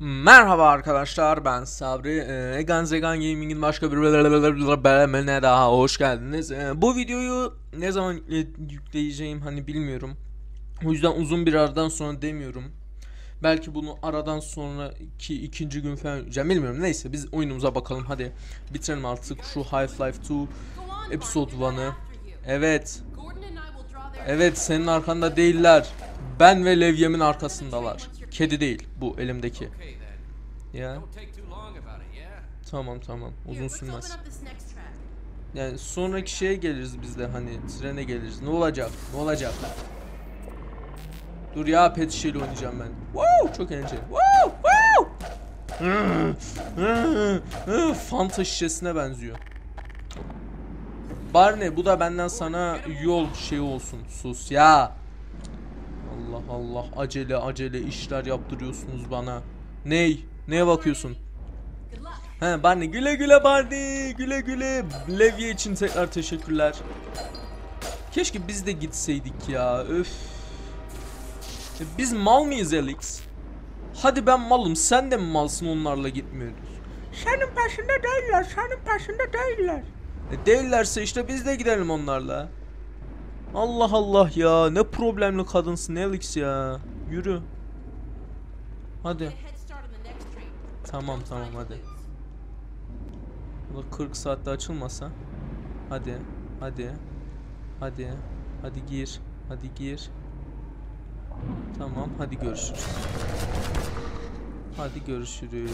Merhaba arkadaşlar ben Sabri. Ee, Egan Zegan Gaming'in başka bir bölümüne daha hoş geldiniz. Ee, Bu videoyu ne zaman yükle- yükleyeceğim hani bilmiyorum. O yüzden uzun bir aradan sonra demiyorum. Belki bunu aradan sonraki ikinci gün falan yükleyeceğim bilmiyorum. Neyse biz oyunumuza bakalım. Hadi Bitirelim artık şu Half-Life 2 Episode 1'ı Evet. Evet senin arkanda değiller. Ben ve Levyem'in arkasındalar Kedi değil bu elimdeki. Ya tamam tamam uzun sürmez. Yani sonraki şeye geliriz biz de hani trene geliriz. Ne olacak? Ne olacak? Dur ya pet şişeyle oynayacağım ben. Wow çok eğlenceli. Wow wow. Fanta şişesine benziyor. Barney bu da benden sana yol şey olsun. Sus ya. Allah Allah acele acele işler yaptırıyorsunuz bana. Ney? Neye bakıyorsun? He Barney güle güle Barney güle güle Levye için tekrar teşekkürler Keşke biz de gitseydik ya öf E, Biz mal mıyız Alex? Hadi ben malım sen de mi malsın onlarla gitmiyoruz Senin peşinde değiller senin peşinde değiller e Değillerse işte biz de gidelim onlarla Allah Allah ya ne problemli kadınsın Alex ya Yürü Hadi. Tamam tamam hadi Bu da 40 saatte açılmasa. Hadi. Hadi. Hadi. Hadi gir. Hadi gir. Tamam hadi görüşürüz. Hadi görüşürüz.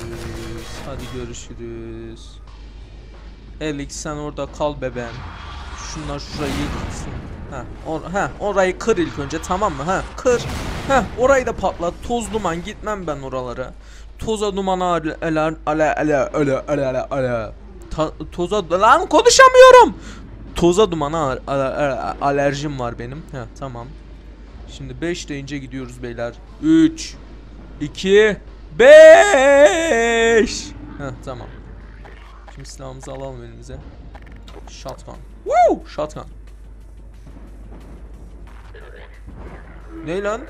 Hadi görüşürüz. Alex sen orada kal bebeğim. Şunlar şurayı yıksın. Ha, or ha, orayı kır ilk önce tamam mı? Ha, kır. Ha, orayı da patlat. Toz duman gitmem ben oralara. Toza dumana ala ala ala ala ala ala. Ta toza lan konuşamıyorum. Toza dumana al al al alerjim var benim. Ha, tamam. Şimdi 5 deyince gidiyoruz beyler. 3 2 5 Heh, tamam. Şimdi silahımızı alalım elimize. Shotgun. Woo! Shotgun. Ne lan?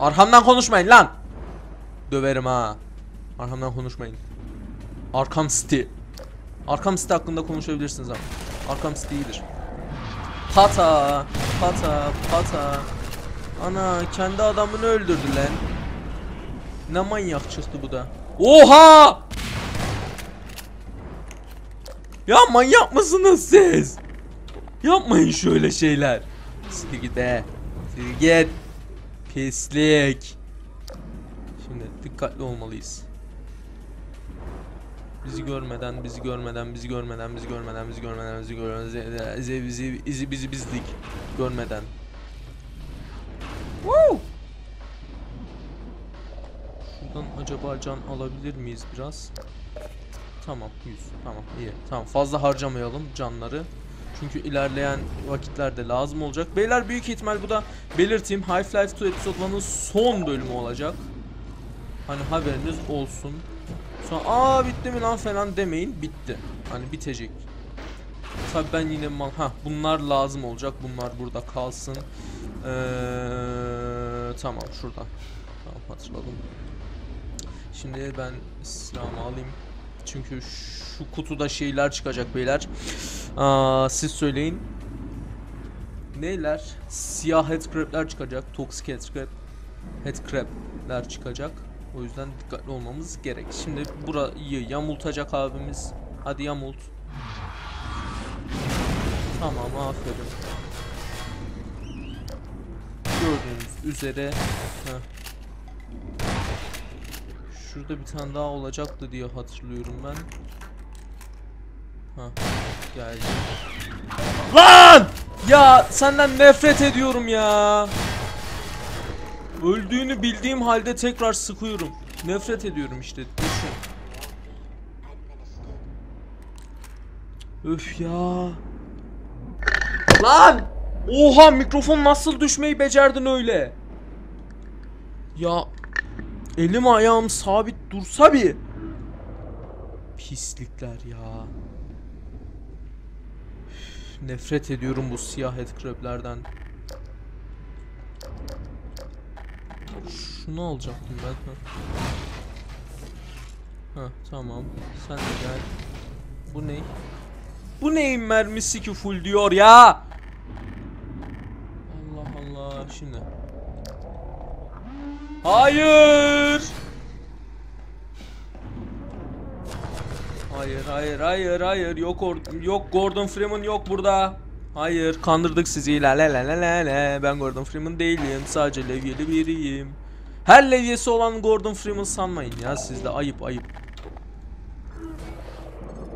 Arkamdan konuşmayın lan. Döverim ha. Arkamdan konuşmayın. Arkam City. Arkam City hakkında konuşabilirsiniz ama. Arkam City iyidir. Pata, pata, pata. Ana kendi adamını öldürdü lan. Ne manyak çıktı bu da. Oha! Ya manyak mısınız siz? Yapmayın şöyle şeyler. Sil git. Sil git. Pislik. Şimdi dikkatli olmalıyız. Bizi görmeden, bizi görmeden, bizi görmeden, bizi görmeden, bizi görmeden, bizi görmeden, bizi bizi bizi bizi bizlik görmeden. Woo! Şuradan acaba can alabilir miyiz biraz? Tamam 100 tamam iyi tamam fazla harcamayalım canları çünkü ilerleyen vakitlerde lazım olacak. Beyler büyük ihtimal bu da belirteyim. Half-Life 2 Episode 1'ın son bölümü olacak. Hani haberiniz olsun. Sonra aa bitti mi lan? falan demeyin. Bitti. Hani bitecek. Tabi ben yine mal ha bunlar lazım olacak. Bunlar burada kalsın. Eee, tamam şurada. Tamam hatırladım. Şimdi ben silahımı alayım. Çünkü şu kutuda şeyler çıkacak beyler. Aa, siz söyleyin. Neyler? Siyah headcrab'ler çıkacak. Toxic headcrab. Headcrab'ler çıkacak. O yüzden dikkatli olmamız gerek. Şimdi burayı yamultacak abimiz. Hadi yamult. Tamam aferin. Gördüğünüz üzere. Heh. Şurada bir tane daha olacaktı diye hatırlıyorum ben. Ha, geldi. Lan! Ya senden nefret ediyorum ya. Öldüğünü bildiğim halde tekrar sıkıyorum. Nefret ediyorum işte. Düşün. Öf ya. Lan! Oha mikrofon nasıl düşmeyi becerdin öyle? Ya Elim ayağım sabit dursa bir. Pislikler ya. Üf, nefret ediyorum bu siyah headcrab'lerden. Şunu alacaktım ben. ha. Tamam. Sen de gel. Bu ne? Bu neyin mermisi ki full diyor ya? Allah Allah şimdi. Hayır. Hayır hayır hayır hayır yok or yok Gordon Freeman yok burada. Hayır kandırdık sizi la la la la la ben Gordon Freeman değilim sadece levyeli biriyim. Her levyesi olan Gordon Freeman sanmayın ya siz de ayıp ayıp.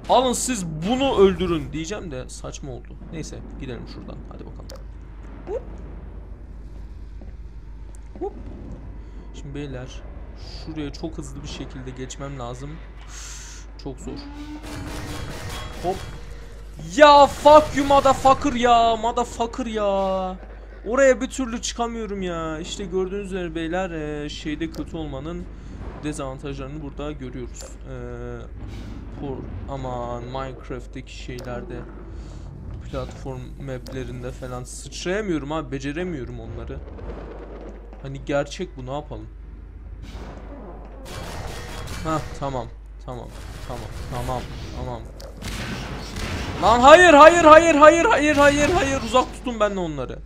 Alın siz bunu öldürün diyeceğim de saçma oldu. Neyse gidelim şuradan hadi bakalım. Hop. Hop. Şimdi beyler şuraya çok hızlı bir şekilde geçmem lazım. Çok zor. Hop. Ya fuck you motherfucker ya. Motherfucker ya. Oraya bir türlü çıkamıyorum ya. İşte gördüğünüz üzere beyler eee, şeyde kötü olmanın dezavantajlarını burada görüyoruz. Eee por aman Minecraft'teki şeylerde platform maplerinde falan sıçrayamıyorum abi beceremiyorum onları. Hani gerçek bu ne yapalım? Ha tamam tamam tamam tamam tamam. Lan hayır hayır hayır hayır hayır hayır hayır uzak tutun benle onları.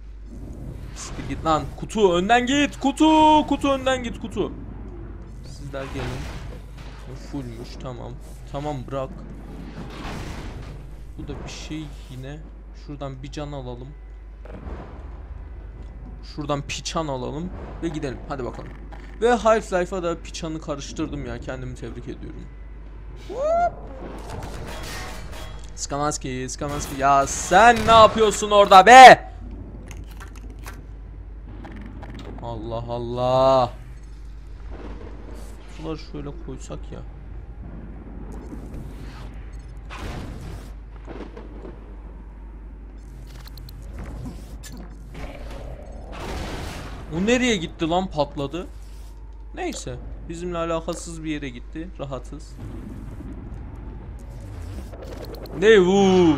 Siktir git lan kutu önden git kutu kutu önden git kutu. Sizler gelin. Fullmüş tamam. Tamam bırak. Bu da bir şey yine. Şuradan bir can alalım. Şuradan piçan alalım ve gidelim. Hadi bakalım. Ve Half-Life'a da piçanı karıştırdım ya. Kendimi tebrik ediyorum. Skamanski, Skamanski. Ya sen ne yapıyorsun orada be? Allah Allah. Şunları şöyle koysak ya. O nereye gitti lan patladı? Neyse. Bizimle alakasız bir yere gitti. Rahatız. Ne bu?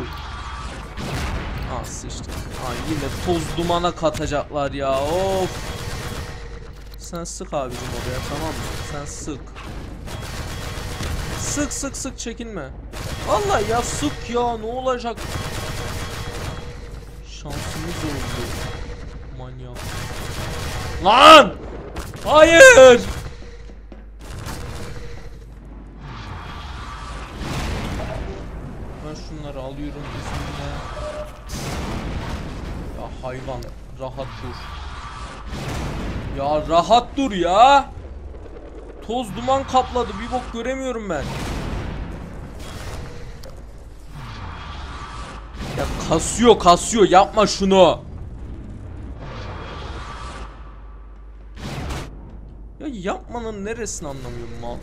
Ah sıçtı. Ay yine toz dumana katacaklar ya. Of. Sen sık abicim oraya tamam mı? Sen sık. Sık sık sık çekinme. Vallahi ya sık ya ne olacak? Lan! Hayır! Ben şunları alıyorum izninle. Ya hayvan rahat dur. Ya rahat dur ya. Toz duman kapladı bir bok göremiyorum ben. Ya kasıyor kasıyor yapma şunu. Yapmanın neresini anlamıyorum mal.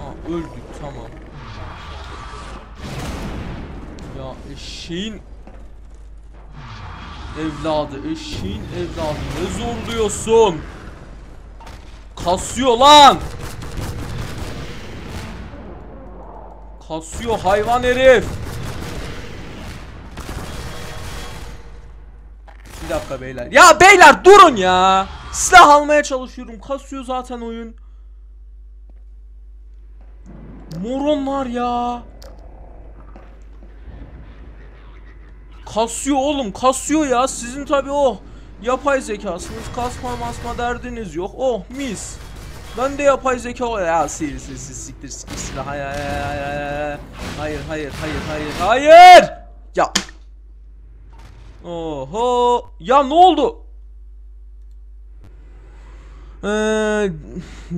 Aa öldük tamam. Ya eşeğin evladı, eşeğin evladı ne zorluyorsun? Kasıyor lan. Kasıyor hayvan herif. Dakika beyler. Ya beyler durun ya. Silah almaya çalışıyorum. Kasıyor zaten oyun. Moronlar ya. Kasıyor oğlum kasıyor ya. Sizin tabi o yapay zekasınız. Kasma masma derdiniz yok. Oh mis. Ben de yapay zeka ya sil sil sil siktir siktir silah hayır hayır hayır hayır hayır hayır hayır hayır ya Oho ya ne oldu ee,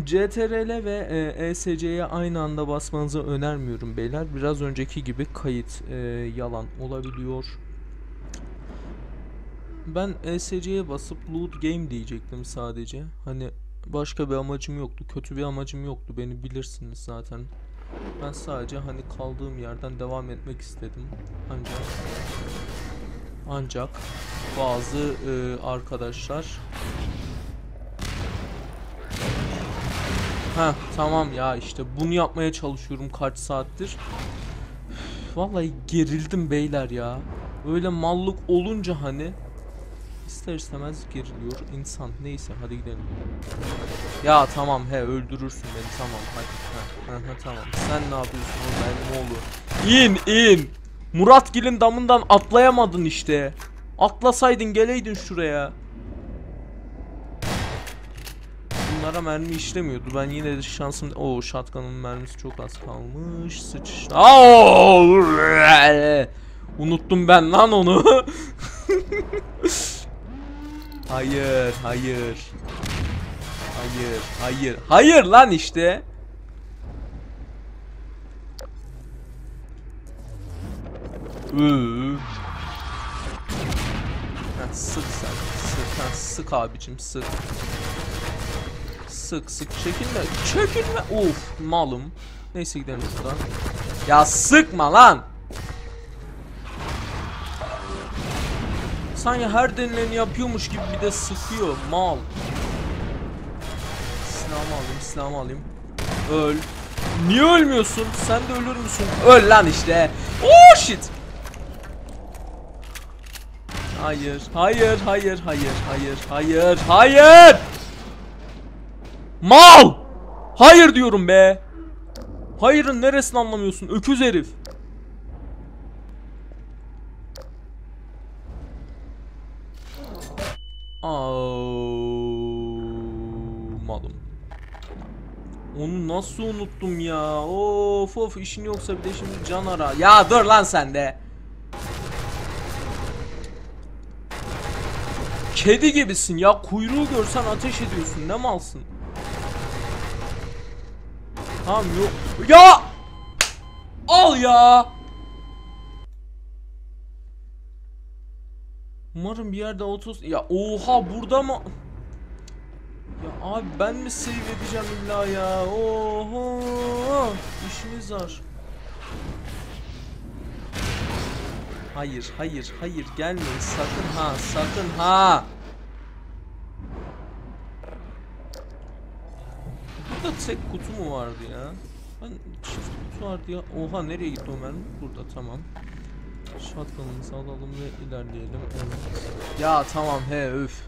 CTRL ve e, ESC'ye aynı anda basmanızı önermiyorum beyler. Biraz önceki gibi kayıt e, yalan olabiliyor. Ben ESC'ye basıp loot game diyecektim sadece. Hani başka bir amacım yoktu. Kötü bir amacım yoktu. Beni bilirsiniz zaten. Ben sadece hani kaldığım yerden devam etmek istedim. Ancak ancak bazı e, arkadaşlar Ha tamam ya işte bunu yapmaya çalışıyorum kaç saattir. Vallahi gerildim beyler ya. Öyle mallık olunca hani ister istemez geriliyor insan. Neyse hadi gidelim. Ya tamam he öldürürsün beni tamam hadi. Ha, ha, tamam. Sen ne yapıyorsun orada oğlu? İn in. Muratgil'in damından atlayamadın işte. Atlasaydın geleydin şuraya. Bunlara mermi işlemiyordu. Ben yine de şansım... Oo shotgun'ın mermisi çok az kalmış. Sıç. Aa! Unuttum ben lan onu. hayır, hayır. Hayır, hayır. Hayır lan işte. Heh, sık sen. Sık, heh, sık abicim sık. Sık sık çekinme. Çekinme. Of malım. Neyse gidelim şuradan. Ya sıkma lan. Sanki her denileni yapıyormuş gibi bir de sıkıyor. Mal. Silahımı alayım, silahımı alayım. Öl. Niye ölmüyorsun? Sen de ölür müsün? Öl lan işte. Oh shit. Hayır, hayır, hayır, hayır, hayır, hayır, hayır. Mal! Hayır diyorum be. Hayırın neresini anlamıyorsun? Öküz herif. Aa, malum. Onu nasıl unuttum ya? Of of işin yoksa bir de şimdi can ara. Ya dur lan sen de. Kedi gibisin ya. Kuyruğu görsen ateş ediyorsun. Ne malsın? Tamam yok. Ya! Al ya! Umarım bir yerde otos... Ya oha burada mı? Ya abi ben mi save edeceğim illa ya? Oha! İşimiz var. Hayır, hayır, hayır gelmeyin sakın ha, sakın ha. Burada tek kutu mu vardı ya? Ben çift kutu vardı ya. Oha nereye gitti o mermi? Burada tamam. Shotgun'ımızı alalım ve ilerleyelim. Evet. Ya tamam he öf.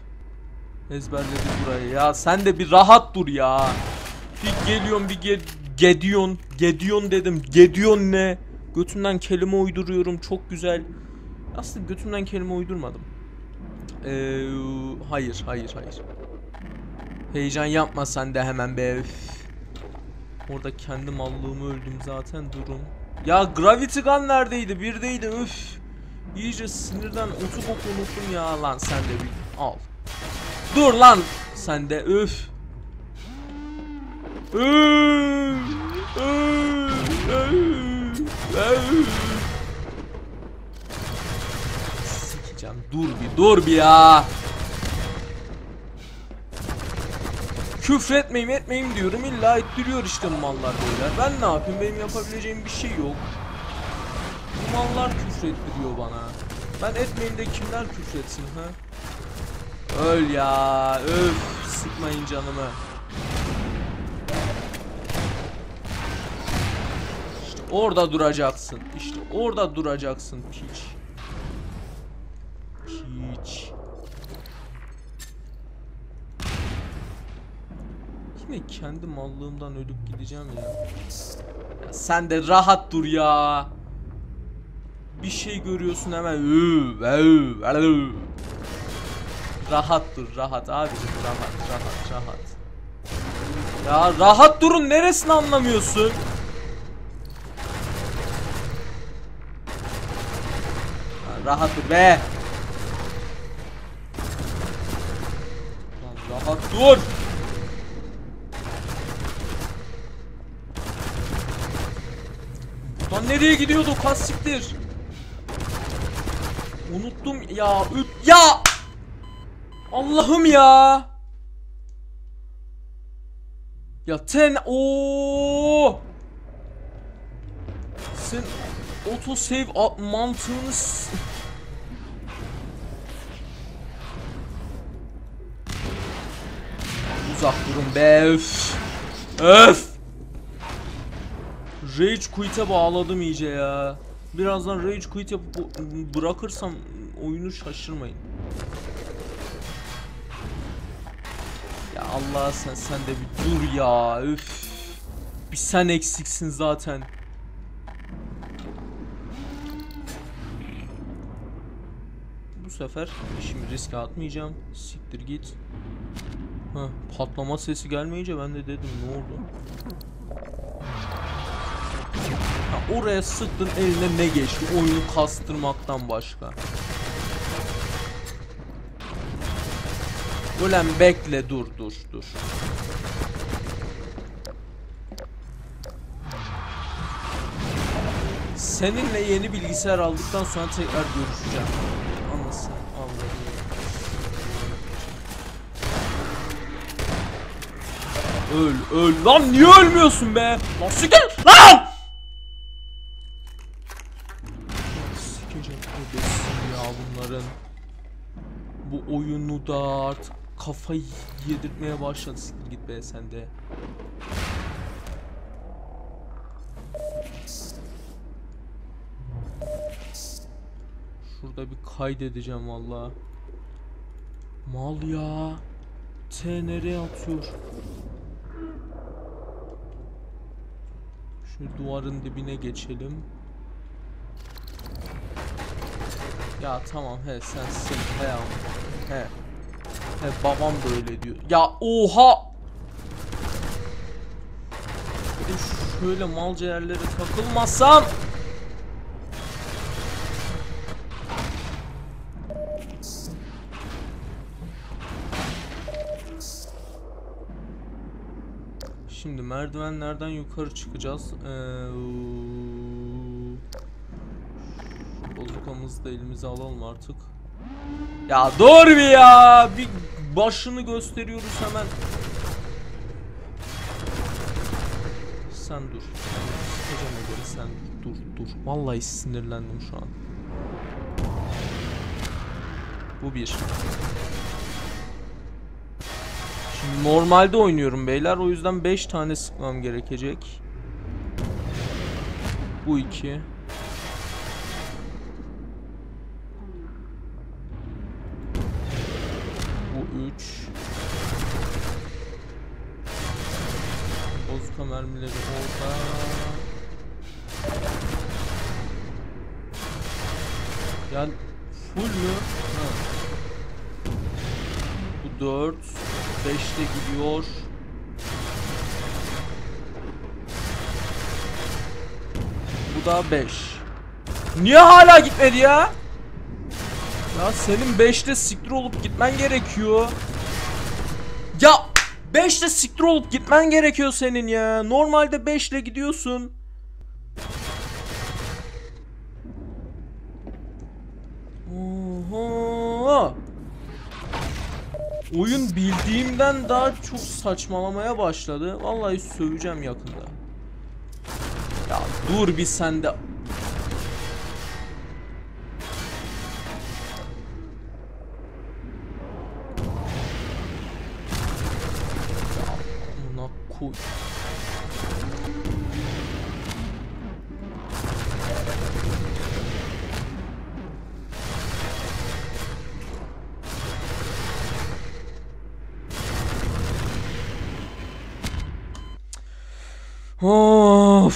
Ezberledik burayı ya. Sen de bir rahat dur ya. Bir geliyorsun bir ge gediyon. Gediyon dedim. Gediyon ne? Götümden kelime uyduruyorum. Çok güzel. Aslında götümden kelime uydurmadım. Ee, hayır hayır hayır. Heyecan yapma sen de hemen be. Üf. Orada kendi mallığımı öldüm zaten durum. Ya Gravity Gun neredeydi? Birdeydi üf. İyice sinirden otu bok unuttum ya lan sen de bir al. Dur lan sen de üf. Sikeceğim dur bir dur bir ya. Küfretmeyeyim etmeyeyim diyorum illa ettiriyor işte bu mallar böyle. Ben ne yapayım benim yapabileceğim bir şey yok. Bu mallar küfrettiriyor bana. Ben etmeyeyim de kimler küfretsin ha? Öl ya öf sıkmayın canımı. İşte orada duracaksın. İşte orada duracaksın piç. Piç. Yine kendi mallığımdan ölüp gideceğim ya. ya sen de rahat dur ya. Bir şey görüyorsun hemen. Rahat dur rahat abicim rahat rahat rahat. Ya rahat durun neresini anlamıyorsun? Ya rahat dur be. Lan rahat dur. Nereye gidiyordu kastiktir? Unuttum ya. Ya. Allah'ım ya. Ya ten o. Sen auto save a- mantığını Uzak durun be öf. Öf. Rage quit'e bağladım iyice ya. Birazdan rage quit yapıp bırakırsam oyunu şaşırmayın. Ya Allah sen sen de bir dur ya. Üf. Bir sen eksiksin zaten. Bu sefer işimi riske atmayacağım. Siktir git. Ha, patlama sesi gelmeyince ben de dedim ne oldu? Oraya sıktın eline ne geçti? Oyunu kastırmaktan başka. Ulan bekle dur dur dur. Seninle yeni bilgisayar aldıktan sonra tekrar görüşeceğim. Anlasın Öl öl lan niye ölmüyorsun be? Lan siktir lan! Bu da artık kafayı yedirtmeye başladı. Siktir git be sen de. Şurada bir kaydedeceğim valla. Mal ya. T nereye atıyor? Şu duvarın dibine geçelim. Ya tamam he sen sil. He. He babam da öyle diyor. Ya oha! Bir şöyle malca yerlere takılmasam. Şimdi merdivenlerden yukarı çıkacağız. Ee, Bozukamızı da elimize alalım artık. Ya dur bir ya. Bir başını gösteriyoruz hemen. Sen dur. Sıkacağım o sen dur dur. Vallahi sinirlendim şu an. Bu bir. Şimdi normalde oynuyorum beyler. O yüzden 5 tane sıkmam gerekecek. Bu iki. 5'te gidiyor. Bu da 5. Niye hala gitmedi ya? Ya senin 5'te siktir olup gitmen gerekiyor. Ya 5'te siktir olup gitmen gerekiyor senin ya. Normalde 5 ile gidiyorsun. Oho. Oyun bildiğimden daha çok saçmalamaya başladı. Vallahi söveceğim yakında. Ya dur bir sen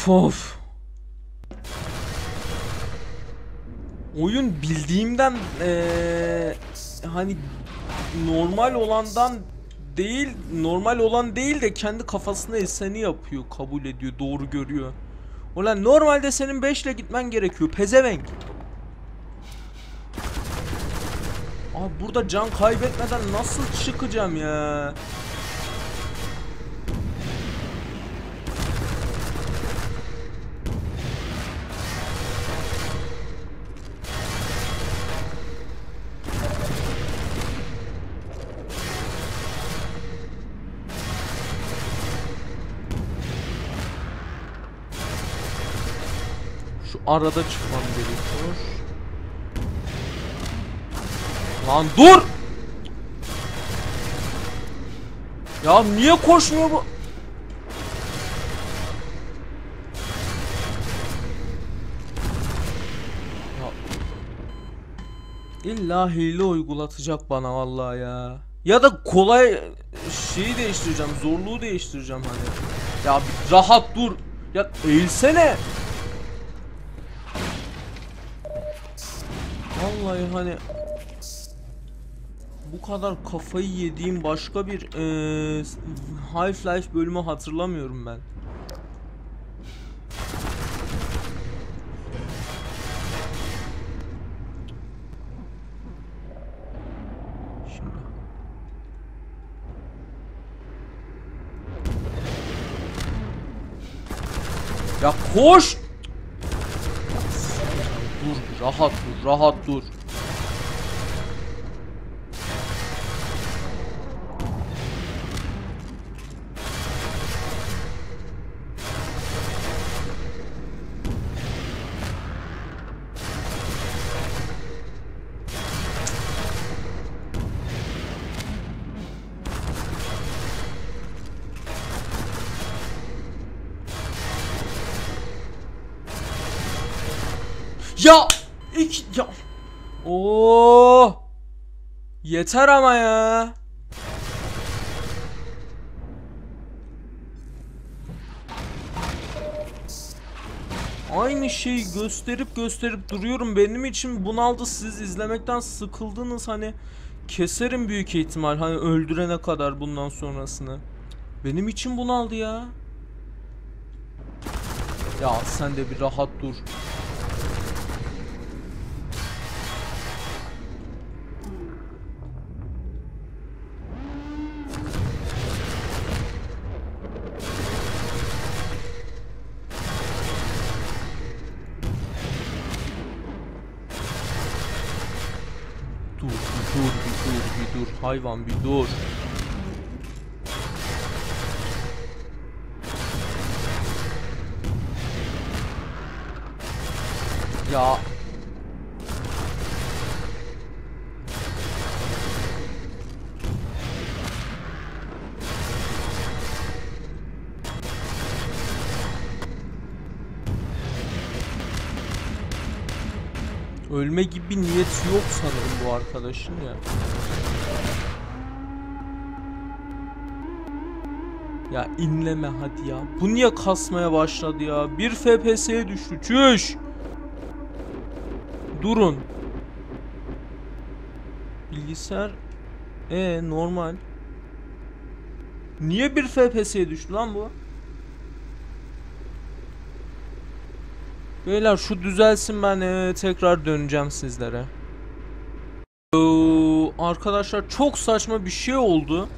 Of. Oyun bildiğimden eee, hani normal olandan değil normal olan değil de kendi kafasına eseni yapıyor kabul ediyor doğru görüyor. Ulan normalde senin 5 ile gitmen gerekiyor pezevenk. Abi burada can kaybetmeden nasıl çıkacağım ya? Arada çıkmam gerekiyor. Lan dur! Ya niye koşmuyor bu? İlla hile uygulatacak bana vallahi ya. Ya da kolay şeyi değiştireceğim. Zorluğu değiştireceğim hani. Ya rahat dur. Ya eğilsene. Vallahi hani bu kadar kafayı yediğim başka bir eee Half-Life bölümü hatırlamıyorum ben. Ya koş! Rahat dur, rahat dur. Ya iki ya. Oo! Yeter ama ya. Aynı şeyi gösterip gösterip duruyorum. Benim için bunaldı. Siz izlemekten sıkıldınız hani. Keserim büyük ihtimal hani öldürene kadar bundan sonrasını. Benim için bunaldı ya. Ya sen de bir rahat dur. Hayvan bir dur. Ya. Ölme gibi bir niyeti yok sanırım bu arkadaşın ya. Ya inleme hadi ya. Bu niye kasmaya başladı ya? Bir FPS'ye düştü. Çüş. Durun. Bilgisayar e normal. Niye bir FPS'ye düştü lan bu? Beyler şu düzelsin ben e, tekrar döneceğim sizlere. Oo, arkadaşlar çok saçma bir şey oldu.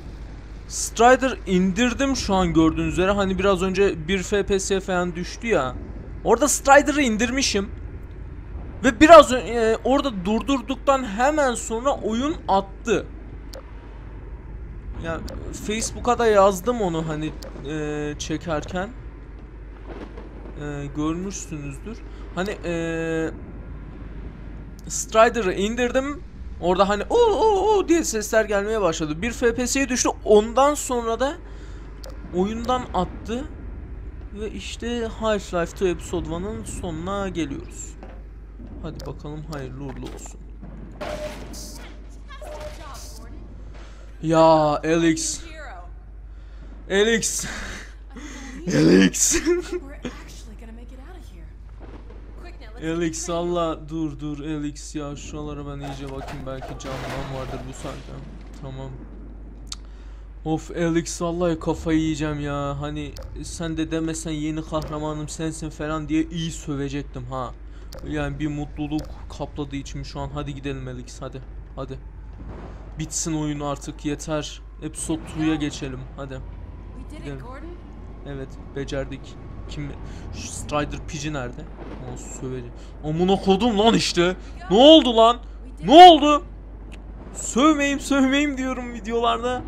Strider indirdim şu an gördüğünüz üzere. Hani biraz önce 1 FPS falan düştü ya. Orada Strider'ı indirmişim. Ve biraz e, orada durdurduktan hemen sonra oyun attı. Ya Facebook'a da yazdım onu hani e, çekerken. E, görmüşsünüzdür. Hani e, Strider'ı indirdim. Orada hani o o o diye sesler gelmeye başladı. Bir FPS'ye düştü. Ondan sonra da oyundan attı. Ve işte Half-Life 2 Episode 1'ın sonuna geliyoruz. Hadi bakalım hayırlı uğurlu olsun. Ya Alex. Alex, Alex. Alex. Allah dur dur Alex ya şuralara ben iyice bakayım belki canlıdan vardır bu saatte. Tamam. Of Alex vallahi kafayı yiyeceğim ya. Hani sen de demesen yeni kahramanım sensin falan diye iyi sövecektim ha. Yani bir mutluluk kapladı içimi şu an. Hadi gidelim Alex hadi. Hadi. Bitsin oyun artık yeter. Episode 2'ya geçelim hadi. Gordon. Evet becerdik. Kim? Şu Strider Pigeon nerede? O söveci. Amına kodum lan işte. Ne oldu lan? Ne oldu? Sövmeyim sövmeyim diyorum videolarda.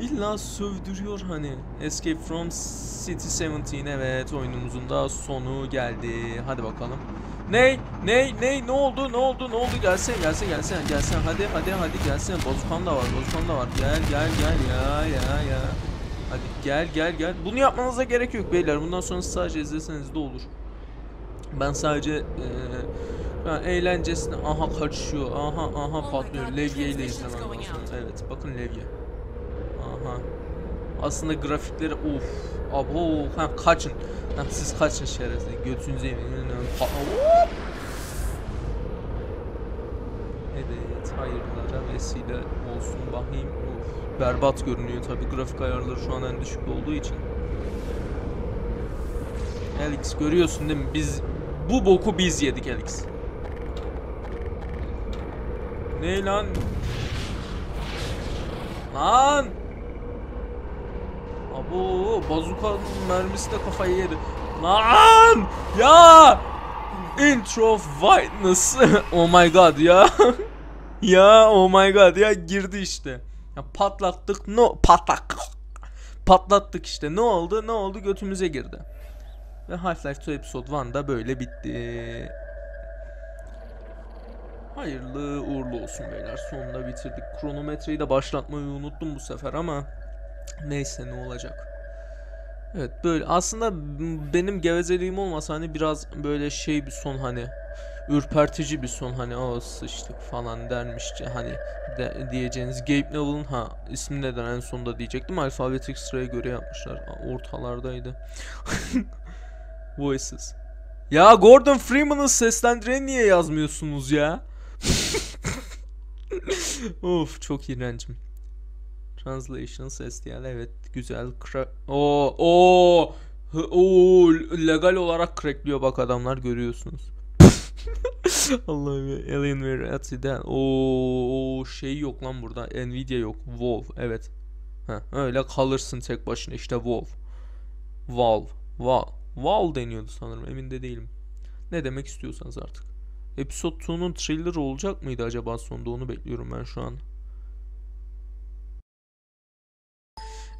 İlla sövdürüyor hani. Escape from City 17 evet oyunumuzun da sonu geldi. Hadi bakalım. Ney? Ney? Ney? Ne oldu? Ne oldu? Ne oldu? Gelsene, gelsene, gelsene, gelsene. Hadi, hadi, hadi gelsene. Bozukan da var, bozukan da var. Gel, gel, gel. Ya, ya, ya. Hadi gel, gel, gel. Bunu yapmanıza gerek yok beyler. Bundan sonra sadece izleseniz de olur. Ben sadece ben eğlencesine aha kaçıyor, aha aha Oh patlıyor. Levye ile izlemem lazım. Evet, bakın levye. Aha. Aslında grafikleri of. Abo. Ha kaçın. Ha, siz kaçın şerefsiz. Götünüze yemin. Evet, hayırlara vesile olsun bakayım. Of, berbat görünüyor tabi grafik ayarları şu an en düşük olduğu için. Alex görüyorsun değil mi? Biz bu boku biz yedik Alex. Ne lan? Lan! Abo bazuka mermisi de kafayı yedi. Lan! Ya! Intro of Whiteness. oh my god ya. ya oh my god ya girdi işte. Ya patlattık no patlak. Patlattık işte. Ne oldu? Ne oldu? Götümüze girdi. Ve Half-Life 2 Episode 1 da böyle bitti. Hayırlı uğurlu olsun beyler. Sonunda bitirdik. Kronometreyi de başlatmayı unuttum bu sefer ama neyse ne olacak. Evet böyle aslında benim gevezeliğim olmasa hani biraz böyle şey bir son hani ürpertici bir son hani o sıçtık falan dermişçe hani de, diyeceğiniz Gabe Neville'ın ha ismi neden en sonunda diyecektim? Alfabetik sıraya göre yapmışlar. Ortalardaydı. Voices. Ya Gordon Freeman'ın seslendireni niye yazmıyorsunuz ya? Of çok iğrencim. Translation STL evet güzel. O o o legal olarak crackliyor bak adamlar görüyorsunuz. Allah'ım ya Alien Verity'den o şey yok lan burada Nvidia yok Valve evet. Ha öyle kalırsın tek başına işte Valve. Valve. Valve. Valve deniyordu sanırım emin de değilim. Ne demek istiyorsanız artık. Episode 2'nun trailer olacak mıydı acaba sonunda onu bekliyorum ben şu an.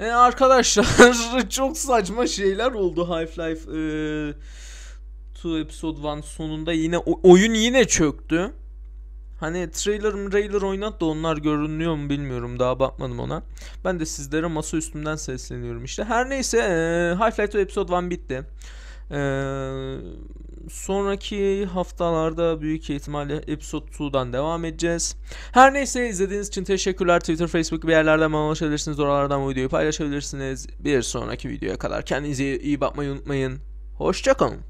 E arkadaşlar çok saçma şeyler oldu Half-Life e, 2 Episode 1 sonunda yine oyun yine çöktü. Hani trailer trailer oynat da onlar görünüyor mu bilmiyorum daha bakmadım ona. Ben de sizlere masa üstünden sesleniyorum işte. Her neyse e, Half-Life 2 Episode 1 bitti. E, sonraki haftalarda büyük ihtimalle Episode 2'dan devam edeceğiz. Her neyse izlediğiniz için teşekkürler. Twitter, Facebook bir yerlerden bana ulaşabilirsiniz. Oralardan videoyu paylaşabilirsiniz. Bir sonraki videoya kadar kendinize iyi bakmayı unutmayın. Hoşçakalın.